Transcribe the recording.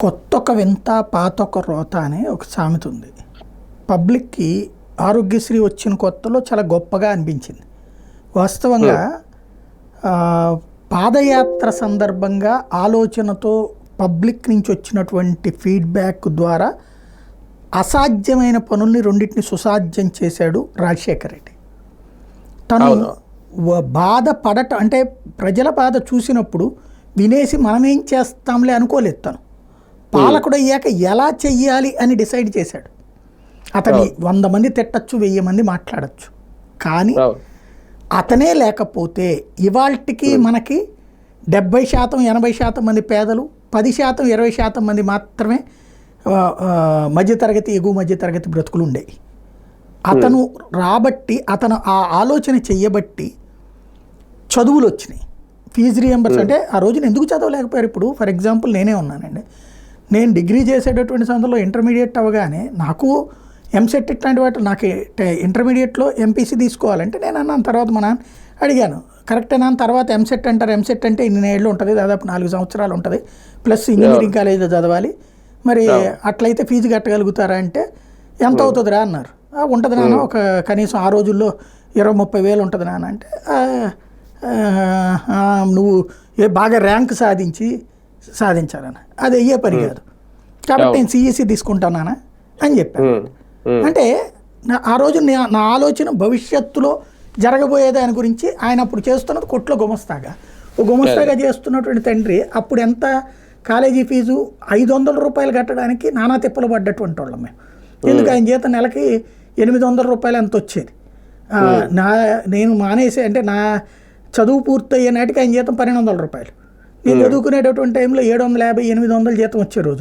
కొత్త ఒక వింత పాత ఒక రోత అనే ఒక సామెత ఉంది. పబ్లిక్కి ఆరోగ్యశ్రీ వచ్చిన కొత్తలో చాలా గొప్పగా అనిపించింది. వాస్తవంగా పాదయాత్ర సందర్భంగా ఆలోచనతో పబ్లిక్ నుంచి వచ్చినటువంటి ఫీడ్బ్యాక్ ద్వారా అసాధ్యమైన పనుల్ని రెండింటిని సుసాధ్యం చేశాడు రాజశేఖర్ రెడ్డి. తను అవును. వ- బాధ పడట అంటే ప్రజల బాధ చూసినప్పుడు వినేసి మనమేం చేస్తాంలే అనుకోలేదు తను. పాలకుడు అయ్యాక ఎలా చెయ్యాలి అని డిసైడ్ చేశాడు. అతని వంద మంది తిట్టచ్చు వెయ్యి మంది మాట్లాడచ్చు. కానీ అతనే లేకపోతే ఇవాల్టికి మనకి డెబ్బై శాతం ఎనభై శాతం మంది పేదలు పది శాతం ఇరవై శాతం మంది మాత్రమే మధ్యతరగతి ఎగువ మధ్యతరగతి బ్రతుకులు ఉండేవి. అతను రాబట్టి అతను ఆ ఆలోచన చెయ్యబట్టి చదువులు వచ్చినాయి. ఫీజు రియంబర్స్ అంటే ఆ రోజున ఎందుకు చదవలేకపోయారు? ఇప్పుడు ఫర్ ఎగ్జాంపుల్ నేనే ఉన్నానండి. నేను డిగ్రీ చేసేటటువంటి సందర్భంలో ఇంటర్మీడియట్ అవ్వగానే నాకు ఎంసెట్ ఇట్లాంటి వాటి నాకు ఇంటర్మీడియట్లో ఎంపీసీ తీసుకోవాలంటే నేను అన్నాను తర్వాత మా నాన్న అడిగాను. కరెక్టే నాన్న తర్వాత ఎంసెట్ అంటారు. ఎంసెట్ అంటే ఇన్ని ఏళ్ళు ఉంటుంది దాదాపు నాలుగు సంవత్సరాలు ఉంటుంది. ప్లస్ ఇంజనీరింగ్ కాలేజీలో చదవాలి. మరి అట్లయితే ఫీజు కట్టగలుగుతారా అంటే ఎంత అవుతుందిరా అన్నారు. "ఆ, ఉంటుంది నాన్న ఒక కనీసం ఆ రోజుల్లో ఇరవై ముప్పై వేలు ఉంటుంది నాన్న అంటే "ఆ, ఆ, ఆ, నువ్వు ఏ బాగా ర్యాంక్ సాధించి సాధించాలన్న. అది అయ్యే పని కాదు. కాబట్టి నేను సిఈసి తీసుకుంటానా అని చెప్పాను. అంటే ఆ రోజు నా- నా ఆలోచన భవిష్యత్తులో జరగబోయే దాని గురించి ఆయన అప్పుడు చేస్తున్నది కొట్లో గుమస్తాగా. ఓ గుమస్తాగా చేస్తున్నటువంటి తండ్రి అప్పుడు ఎంత కాలేజీ ఫీజు ఐదు వందల రూపాయలు కట్టడానికి నానా తిప్పలు పడ్డటువంటి వాళ్ళం మేము. ఎందుకు ఆయన జీతం నెలకి ఎనిమిది వందల రూపాయలు ఎంత వచ్చేది? నా నేను మానేసి అంటే నా చదువు పూర్తయ్యే నాటికి ఆయన జీతం పన్నెండు వందల రూపాయలు. నేను చదువుకునేటటువంటి టైంలో ఏడు వందల యాభై ఎనిమిది వందల జీతం వచ్చే రోజు.